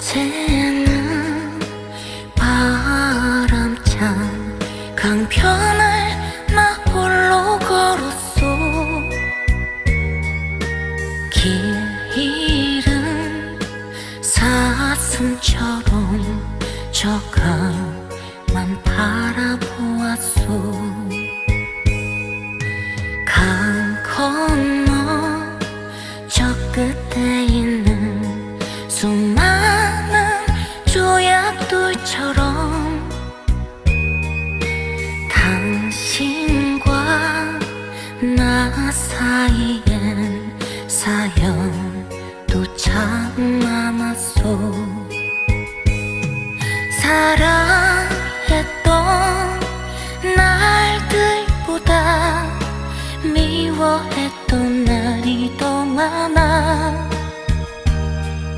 어제는 바람찬 강변을 나 홀로 걸었어 길 잃은 사슴처럼 저 강만 바라보았소. 강 건너 저 끝에 있는 수 나 사이엔 사연도 참 많았소. 사랑했던 날들보다 미워했던 날이 더 많아